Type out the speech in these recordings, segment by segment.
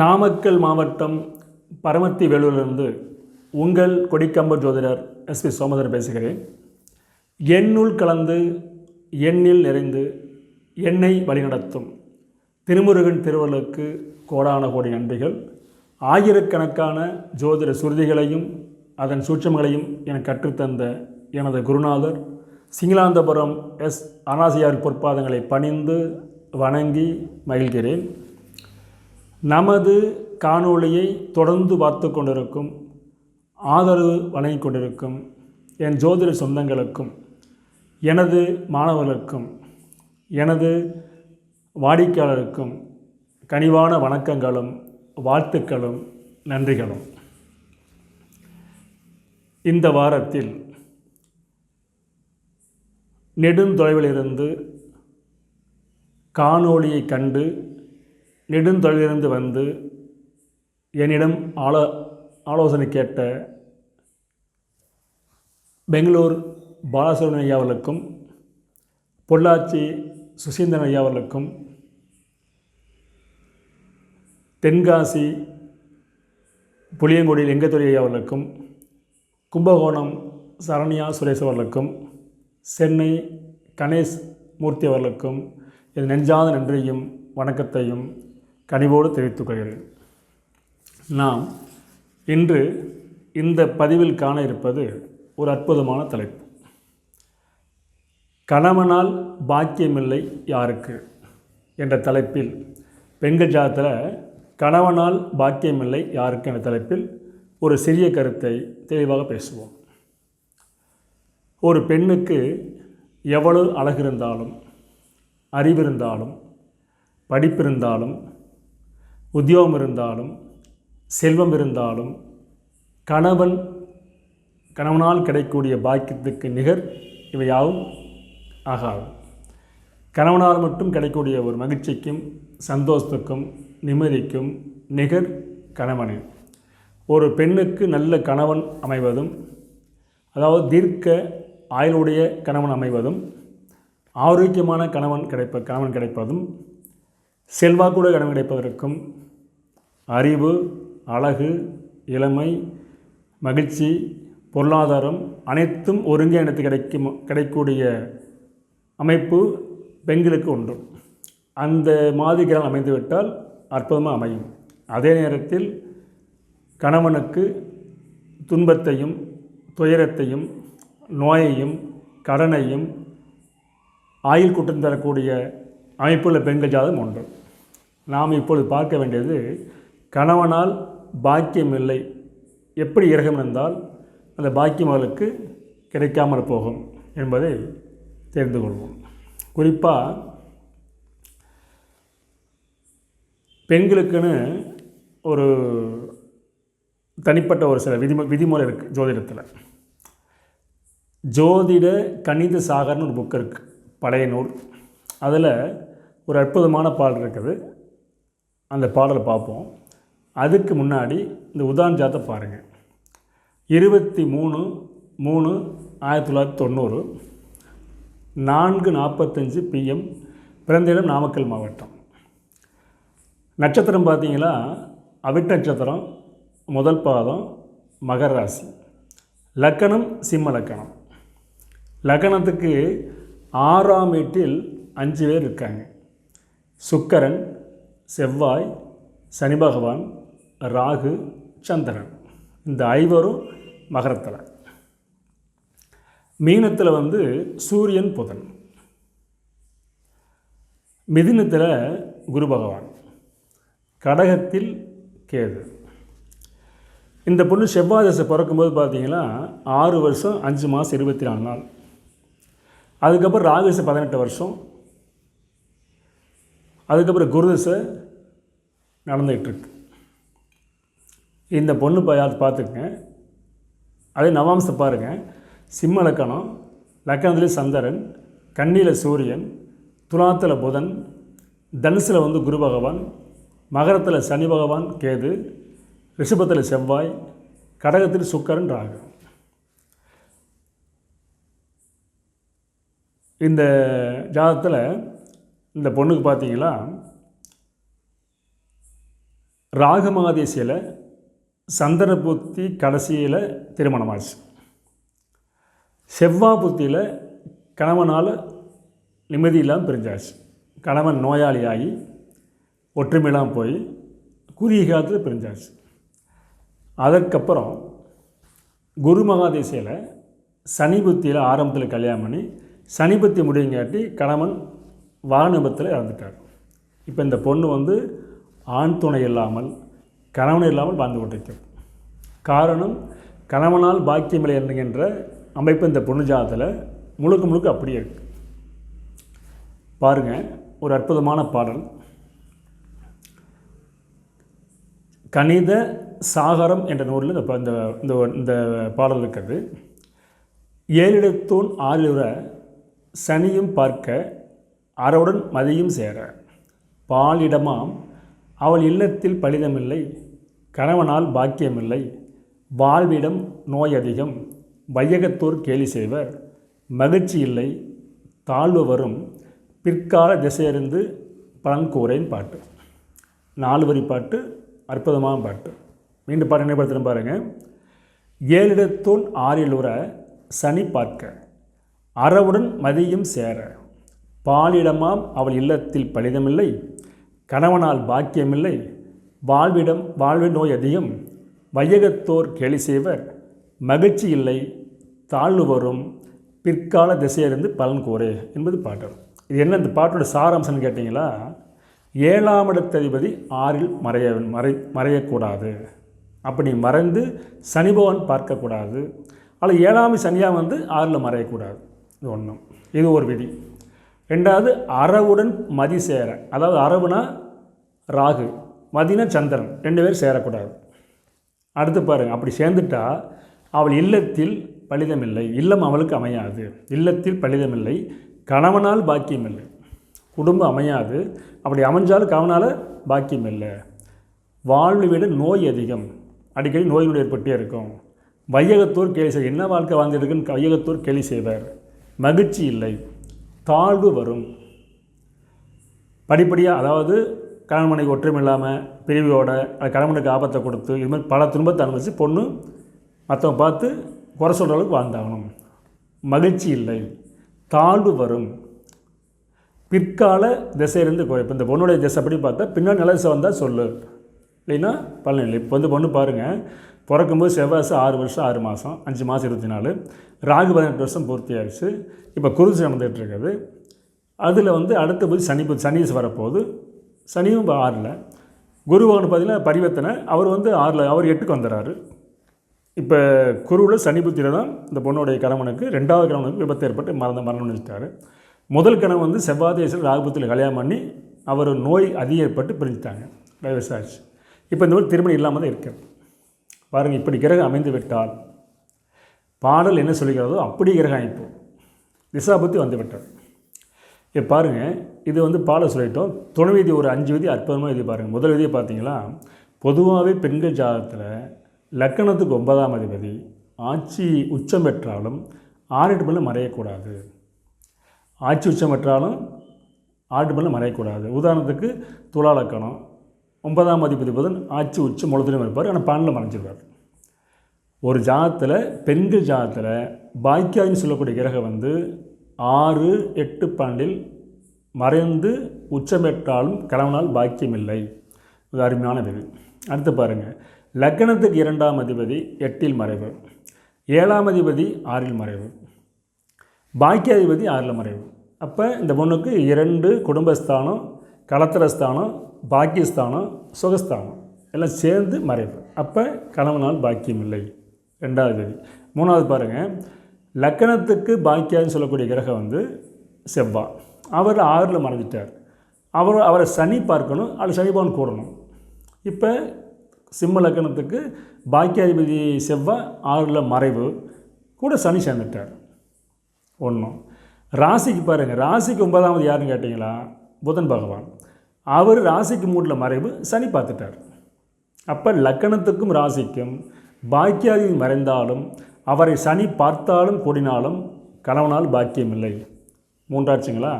நாமக்கல் மாவட்டம் பரமத்தி வேலூரிலிருந்து உங்கள் கொடிக்கம்ப ஜோதிடர் எஸ்பி சோமதர் பேசுகிறேன். எண்ணுள் கலந்து எண்ணில் நிறைந்து என்னை வழிநடத்தும் திருமுருகன் திருவள்ளுக்கு கோடான கோடி நன்றிகள். ஆயிரக்கணக்கான ஜோதிட சுருதிகளையும் அதன் சூட்சமங்களையும் எனக்கு கற்றுத்தந்த எனது குருநாதர் சிங்களாந்தபுரம் எஸ் அனாசியார் பொற்பாதங்களை பணிந்து வணங்கி மகிழ்கிறேன். நமது காணொளியை தொடர்ந்து பார்த்து கொண்டிருக்கும் ஆதரவு வழங்கி கொண்டிருக்கும் என் ஜோதிட சொந்தங்களுக்கும் எனது மாணவர்களுக்கும் எனது வாடிக்கையாளருக்கும் கனிவான வணக்கங்களும் வாழ்த்துக்களும் நன்றிகளும். இந்த வாரத்தில் நெடுந்தொலைவிலிருந்து காணொளியை கண்டு நெடுந்தொலைவிலிருந்து வந்து என்னிடம் ஆலோ ஆலோசனை கேட்ட பெங்களூர் பாலசுரன் ஐயா அவர்களுக்கும் பொள்ளாச்சி சுசீந்திரன் ஐயா அவர்களுக்கும் தென்காசி புளியங்குடி லிங்கத்துறை ஐயா அவர்களுக்கும் கும்பகோணம் சரண்யா சுரேஷ் அவர்களுக்கும் சென்னை கணேஷ் மூர்த்தி அவர்களுக்கும் இது நெஞ்சாத நன்றியும் வணக்கத்தையும் கனிவோடு தெரிவித்துக் கொள்கிறேன். நாம் இன்று இந்த பதிவில் காண இருப்பது ஒரு அற்புதமான தலைப்பு. கணவனால் பாக்கியமில்லை யாருக்கு? என்ற தலைப்பில் பெண்கள் ஜாதத்தில் கணவனால் பாக்கியமில்லை யாருக்கு? என்ற தலைப்பில் ஒரு சிறிய கருத்தை தெளிவாக பேசுவோம். ஒரு பெண்ணுக்கு எவ்வளவு அழகு இருந்தாலும் அறிவு இருந்தாலும் உத்தியோகம் இருந்தாலும் செல்வம் இருந்தாலும் கணவன் கணவனால் கிடைக்கக்கூடிய பாக்கியத்துக்கு நிகர் இவையாவும் ஆகாது. கணவனால் மட்டும் கிடைக்கக்கூடிய ஒரு மகிழ்ச்சிக்கும் சந்தோஷத்துக்கும் நிம்மதிக்கும் நிகர் கணவனே. ஒரு பெண்ணுக்கு நல்ல கணவன் அமைவதும் அதாவது தீர்க்க ஆயுளுடைய கணவன் அமைவதும் ஆரோக்கியமான கணவன் கிடைப்ப கணவன் கிடைப்பதும் செல்வாக்குடைய கணவன் கிடைப்பதற்கும் அறிவு அழகு இளமை மகிழ்ச்சி பொருளாதாரம் அனைத்தும் ஒருங்கிணைத்து கிடைக்கும் கிடைக்கக்கூடிய அமைப்பு பெண்களுக்கு உண்டு. அந்த மாதிரி கிரகம் அமைந்துவிட்டால் அற்புதமாக அமையும். அதே நேரத்தில் கணவனுக்கு துன்பத்தையும் துயரத்தையும் நோயையும் கடனையும் ஆயுள் கூட்டம் தரக்கூடிய அமைப்புள்ள பெண்கள் ஜாதகம் ஒன்று. நாம் இப்பொழுது பார்க்க வேண்டியது கணவனால் பாக்கியம் இல்லை. எப்படி இறகம் இருந்தால் அந்த பாக்கியம் அவர்களுக்கு கிடைக்காமல் போகும் என்பதை தெரிந்து கொள்வோம். குறிப்பாக பெண்களுக்குன்னு ஒரு தனிப்பட்ட ஒரு சில விதிமு விதிமுறை இருக்குது ஜோதிடத்தில். ஜோதிட கணித சாகர்னு ஒரு புக் இருக்குது பழைய நூல். அதில் ஒரு அற்புதமான பாடல் இருக்குது. அந்த பாடலை பார்ப்போம். அதுக்கு முன்னாடி இந்த உதான் ஜாத்தை பாருங்கள் இருபத்தி மூணு மூணு ஆயிரத்தி தொள்ளாயிரத்தி தொண்ணூறு. நான்கு நாற்பத்தஞ்சு பிஎம் பிறந்த இடம் நாமக்கல் மாவட்டம். நட்சத்திரம் பார்த்தீங்களா? அவிட்ட நட்சத்திரம் முதல் பாதம் மகர ராசி. லக்கணம் சிம்ம லக்கணம். லக்னத்துக்கு ஆறாம் வீட்டில் அஞ்சு பேர் இருக்காங்க. சுக்கரன் செவ்வாய் சனி பகவான் ராகு சந்திரன். இந்த ஐவரும் மகரத்தில். மீனத்தில் வந்து சூரியன் புதன். மிதினத்தில் குரு பகவான். கடகத்தில் கேது. இந்த பொண்ணு செவ்வாய் தசை பிறக்கும்போது பார்த்தீங்கன்னா ஆறு வருஷம் அஞ்சு மாதம் இருபத்தி நாலு நாள். அதுக்கப்புறம் ராகுதசை பதினெட்டு வருஷம். அதுக்கப்புறம் குருதசை நடந்துகிட்ருக்கு. இந்த பொண்ணு பார்த்து பார்த்துக்குங்க. அதே நவாம்சை பாருங்கள் சிம்ம லக்கணம் லக்கணத்துலேயே சந்திரன் கண்ணியில் சூரியன் துலாத்தில் புதன் தனுசில் வந்து குரு பகவான் மகரத்தில் சனி பகவான் கேது ரிஷபத்தில் செவ்வாய் கடகத்தில் சுக்கரன் ராகு. இந்த ஜாதகத்தில் இந்த பொண்ணுக்கு பார்த்தீங்களா ராகமாதேசியில் மகாதேசியில் புத்தி கடைசியில் திருமணமாச்சு. செவ்வாய் புத்தியில் கணவனால் நிம்மதி இல்லாமல் பிரிஞ்சாச்சு. கணவன் நோயாளியாகி ஒற்றுமையெல்லாம் போய் குறுகிய காலத்தில் பிரிஞ்சாச்சு. அதற்கப்புறம் குரு மகாதேசியில் சனி புத்தியில் ஆரம்பத்தில் கல்யாணம் பண்ணி சனிபத்தி முடியுங்காட்டி கணவன் வாகனபத்தில் இறந்துட்டார். இப்போ இந்த பொண்ணு வந்து ஆண் துணை இல்லாமல் கணவன் இல்லாமல் வாழ்ந்து கொண்டிருக்கும் காரணம் கணவனால் பாக்கியமில்லை என்கின்ற அமைப்பு இந்த பொண்ணு ஜாதத்தில் முழுக்க முழுக்க அப்படியே இருக்குது பாருங்கள் ஒரு அற்புதமான பாடல். கணித சாகரம் என்ற நூலில் இந்த இந்த இந்த இந்த பாடல் இருக்கிறது. ஏழிடத்தூண் ஆளுற சனியும் பார்க்க அறவுடன் மதியும் சேர. பாலிடமாம். அவள் இல்லத்தில் பலிதமில்லை. கணவனால் பாக்கியமில்லை. வாழ்விடம் நோய் அதிகம் வையகத்தோர் கேலி செய்வர். மகிழ்ச்சி இல்லை. தாழ்வு வரும் பிற்கால திசையறிந்து பழங்கூரையின் பாட்டு. நாலு வரி பாட்டு அற்புதமான பாட்டு. மீண்டும் பாட்டு நினைப்படுத்துகிறேன் பாருங்கள் ஏழிடத்தோன் ஆறில் உற சனி பார்க்க. அறவுடன் மதியும் சேர. பாலிடமாம் அவள் இல்லத்தில் பலிதமில்லை. கணவனால் பாக்கியமில்லை. வாழ்விடம் வாழ்வின் நோய் அதிகம். வையகத்தோர் கேலி செய்வர். மகிழ்ச்சி இல்லை. தாழ்வுவரும் பிற்கால திசையிலிருந்து பலன் கூறு என்பது பாட்டு. இது என்ன இந்த பாட்டோட சாராம்சம்னு கேட்டிங்களா? ஏழாம் இடத்ததிபதி ஆறில் மறைய மறை மறையக்கூடாது. அப்படி மறைந்து சனி பகவான் பார்க்கக்கூடாது. ஆனால் ஏழாம் சனியாக வந்து ஆறில் மறையக்கூடாது. இது ஒன்றும் இது ஒரு விதி. ரெண்டாவது அறவுடன் மதி சேர. அதாவது அரவுனா ராகு மதினா சந்திரன். ரெண்டு பேரும் சேரக்கூடாது. அடுத்து பாருங்கள் அப்படி சேர்ந்துட்டா அவள் இல்லத்தில் பலிதமில்லை. இல்லம் அவளுக்கு அமையாது. இல்லத்தில் பலிதமில்லை. கணவனால் பாக்கியமில்லை. குடும்பம் அமையாது. அப்படி அமைஞ்சாலும் கவனால் பாக்கியம் இல்லை வாழ்வை விட நோய் அதிகம். அடிக்கடி நோய் ஏற்பட்டே இருக்கும். வையகத்தோர் கேலி செய்வார். என்ன வாழ்க்கை வாழ்ந்துருக்குன்னு வையகத்தோர் கேலி செய்வார். மகிழ்ச்சி இல்லை தாழ்வு வரும். படிப்படியாக அதாவது கணவனுக்கு ஒற்றுமை இல்லாமல் பிரிவோட கணவனுக்கு ஆபத்தை கொடுத்து இது மாதிரி பல துன்பத்தை அனுபவிச்சு பொண்ணு மற்றவங்க பார்த்து குறை சொல்கிற அளவுக்கு வாழ்ந்தாகணும். மகிழ்ச்சி இல்லை தாழ்வு வரும். பிற்கால திசையிலிருந்து குறைப்பு. இப்போ இந்த பொண்ணுடைய திசைப்படி பார்த்தா பின்னாடி நல்ல திசை வந்தால் சொல்லு. இல்லைன்னா பழனியில் இப்போ வந்து பொண்ணு பாருங்கள் பிறக்கும்போது செவ்வாசு ஆறு வருஷம் ஆறு மாதம் அஞ்சு மாதம் இருபத்தி நாலு. ராகு பதினெட்டு வருஷம் பூர்த்தி ஆயிடுச்சு. இப்போ குருசு நடந்துகிட்டு இருக்குது அதில் வந்து அடுத்த போது சனி சனிஸ் வரப்போகுது. சனியும் இப்போ ஆறில். குருவான்னு பார்த்தீங்கன்னா பரிவர்த்தனை. அவர் வந்து ஆறில் அவர் எட்டுக்கு வந்துடுறாரு. இப்போ குருவில் சனி புத்தியில் தான் இந்த பொண்ணுடைய கணவனுக்கு ரெண்டாவது கணவனுக்கு விபத்து ஏற்பட்டு மறந்து மரணம் அடைஞ்சிட்டாரு. முதல் கணவன் வந்து செவ்வாதேசன் ராகுபத்தில் கல்யாணம் பண்ணி அவர் நோய் அதிகம் ஏற்பட்டு பிரிஞ்சுட்டாங்க. டைவர்ஸ் ஆச்சு இப்போ இந்த ஊர் திருமணம் இல்லாமல் தான் இருக்கிறது. பாருங்கள் இப்படி கிரகம் அமைந்து விட்டால் பாடல் என்ன சொல்கிறதோ அப்படி கிரகம் அமைப்பு திசாபுத்தி வந்து விட்டார் இப்போ பாருங்கள் இது வந்து பாடல் சொல்லிட்டோம். துணை விதி ஒரு அஞ்சு விதி அற்புதமாக இது பாருங்கள் முதல் விதியை பார்த்தீங்களா? பொதுவாகவே பெண்கள் ஜாதகத்தில் லக்கணத்துக்கு ஒன்பதாம் அதிபதி ஆட்சி உச்சம் பெற்றாலும் ஆறு பண்ண மறையக்கூடாது. ஆட்சி உச்சம் பெற்றாலும் ஆட்டு பண்ண மறையக்கூடாது. உதாரணத்துக்கு துலா லக்கணம் ஒன்பதாம் அதிபதி புதன் ஆட்சி உச்சி முழுதிலும் இருப்பார். ஆனால் பன்னெண்டில் மறைஞ்சிருவார் ஒரு ஜாதத்தில் பெண்கள் ஜாதத்தில் பாக்கியாதின்னு சொல்லக்கூடிய கிரகம் வந்து ஆறு எட்டு பன்னெண்டில் மறைந்து உச்சம் கிழவனால் பாக்கியம் இல்லை இது அருமையான விதி. அடுத்து பாருங்கள் லக்னத்துக்கு இரண்டாம் அதிபதி எட்டில் மறைவு. ஏழாம் அதிபதி ஆறில் மறைவு. பாக்கியாதிபதி ஆறில் மறைவு. அப்போ இந்த பொண்ணுக்கு இரண்டு குடும்பஸ்தானம் கலத்திரஸ்தானம் பாக்கியஸ்தானம் சுகஸ்தானம் எல்லாம் சேர்ந்து மறைவு. அப்போ கணவனால் பாக்கியம் இல்லை ரெண்டாவது விதி. மூணாவது பாருங்கள் லக்கணத்துக்கு பாக்கியான்னு சொல்லக்கூடிய கிரகம் வந்து செவ்வா. அவர் ஆறில் மறைஞ்சிட்டார். அவர் அவரை சனி பார்க்கணும் அது சனிபான் கூடணும். இப்போ சிம்ம லக்கணத்துக்கு பாக்கியாதிபதி செவ்வா ஆறில் மறைவு. கூட சனி சேர்ந்துட்டார். ஒன்றும் ராசிக்கு பாருங்கள் ராசிக்கு ஒன்பதாவது யாருன்னு கேட்டிங்களா? புதன் பகவான். அவர் ராசிக்கு மூட்டில் மறைவு சனி பார்த்துட்டார். அப்போ லக்கணத்துக்கும் ராசிக்கும் பாக்கியாதி மறைந்தாலும் அவரை சனி பார்த்தாலும் கூடினாலும் கணவனால் பாக்கியம் இல்லை மூன்றாச்சுங்களா?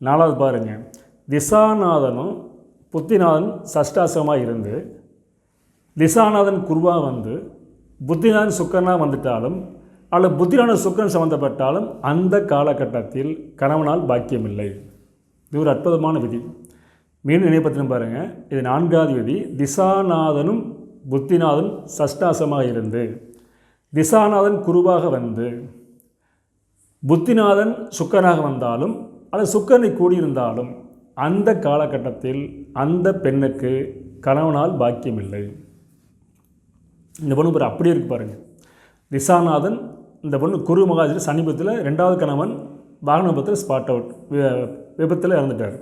நாலாவது பாருங்கள் திசாநாதனும் புத்திநாதன் சஷ்டாசமாக இருந்து திசாநாதன் குருவாக வந்து புத்திநாதன் சுக்கரனாக வந்துட்டாலும் அல்லது புத்திரான சுக்கரன் சம்மந்தப்பட்டாலும் அந்த காலகட்டத்தில் கணவனால் பாக்கியமில்லை. இது ஒரு அற்புதமான விதி. மீண்டும் நினைப்பத்தினும் பாருங்கள் இது நான்காவது விதி திசாநாதனும் புத்திநாதன் சஷ்டாசமாக இருந்து. திசாநாதன் குருவாக வந்து. புத்திநாதன் சுக்கனாக வந்தாலும் அல்லது சுக்கனை கூடியிருந்தாலும் அந்த காலகட்டத்தில் அந்த பெண்ணுக்கு கணவனால் பாக்கியமில்லை. இந்த பொண்ணு பேர் அப்படியே இருக்கு பாருங்கள் திசாநாதன் இந்த பொண்ணு குரு மகாஜி சமீபத்தில் ரெண்டாவது கணவன் வாகன விபத்தில் ஸ்பாட் அவுட் விபத்தில் இறந்துட்டார்.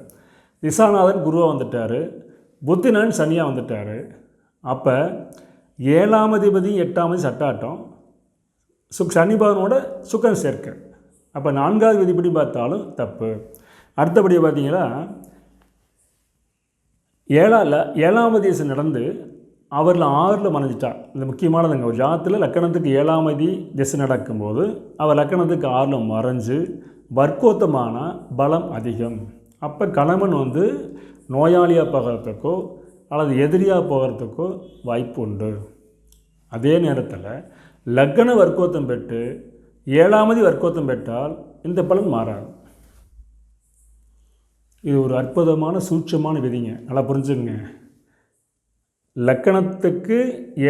திசாநாதன் குருவாக வந்துட்டார் புத்திநாதன் சனியாக வந்துட்டார். அப்போ ஏழாம் அதிபதி எட்டாம் அதிபதி சட்டாட்டம். சுக் சனி பகவானோட சேர்க்கை சேர்க்க. அப்போ நான்காவது விதிப்படி பார்த்தாலும் தப்பு. அடுத்தபடி பார்த்தீங்கன்னா ஏழாவில் ஏழாம் அதிசு நடந்து அவரில் ஆறில் மறைஞ்சிட்டார் இந்த முக்கியமானதுங்க ஒரு ஜாத்தில் லக்கணத்துக்கு ஏழாமதி திசை நடக்கும்போது அவர் லக்கணத்துக்கு ஆறில் மறைஞ்சு வர்க்கோத்தமான பலம் அதிகம். அப்போ கணவன் வந்து நோயாளியாக போகிறதுக்கோ அல்லது எதிரியாக போகிறதுக்கோ வாய்ப்பு உண்டு அதே நேரத்தில் லக்கண வர்க்கோத்தம் பெற்று ஏழாமதி வர்க்கோத்தம் பெற்றால் இந்த பலன் மாறாது. இது ஒரு அற்புதமான சூட்சமான விதிங்க. நல்லா புரிஞ்சுங்க லக்கணத்துக்கு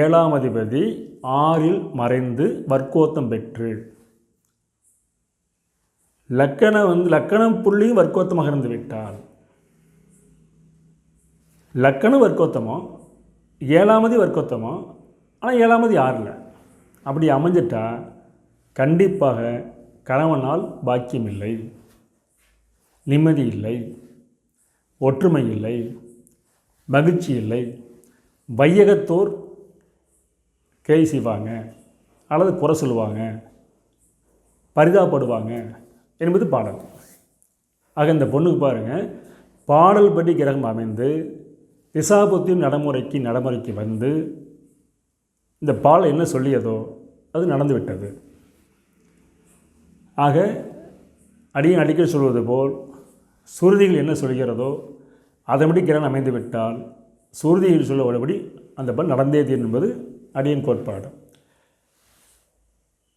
ஏழாம் அதிபதி ஆறில் மறைந்து வர்க்கோத்தம் பெற்று லக்கணம் வந்து லக்கணம் புள்ளியும் வர்க்கோத்தமாக இருந்து விட்டால். லக்கணம் வர்க்கோத்தமோ ஏழாமதி வர்க்கோத்தமோ ஆனால் ஏழாமதி ஆறில். அப்படி அமைஞ்சிட்டா கண்டிப்பாக கணவனால் பாக்கியம் இல்லை நிம்மதி இல்லை ஒற்றுமை இல்லை மகிழ்ச்சி இல்லை. வையகத்தோர் கேய் செய்வாங்க அல்லது குறை சொல்லுவாங்க பரிதாபப்படுவாங்க. என்பது பாடல். ஆக இந்த பொண்ணுக்கு பாருங்கள் பாடல் படி கிரகம் அமைந்து திசாபுத்தியும் நடைமுறைக்கு நடைமுறைக்கு வந்து இந்த பால் என்ன சொல்லியதோ அது நடந்து விட்டது. ஆக அடியும் அடிக்கடி சொல்வது போல் சுருதிகள் என்ன சொல்கிறதோ அதன்படி கிரகம் அமைந்து விட்டால் சுருதியில் சொல்லப்படபடி அந்த பல் நடந்தே தீர் என்பது அடியின் கோட்பாடு.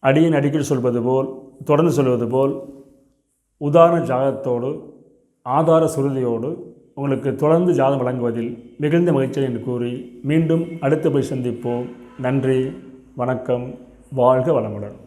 அடியின் அடிக்கடி சொல்வது போல் தொடர்ந்து சொல்வது போல் உதாரண ஜாதத்தோடு ஆதார சுருதியோடு உங்களுக்கு தொடர்ந்து ஜாதம் வழங்குவதில் மிகுந்த மகிழ்ச்சி என்று கூறி மீண்டும் அடுத்த போய் சந்திப்போம். நன்றி வணக்கம் வாழ்க வளமுடன்.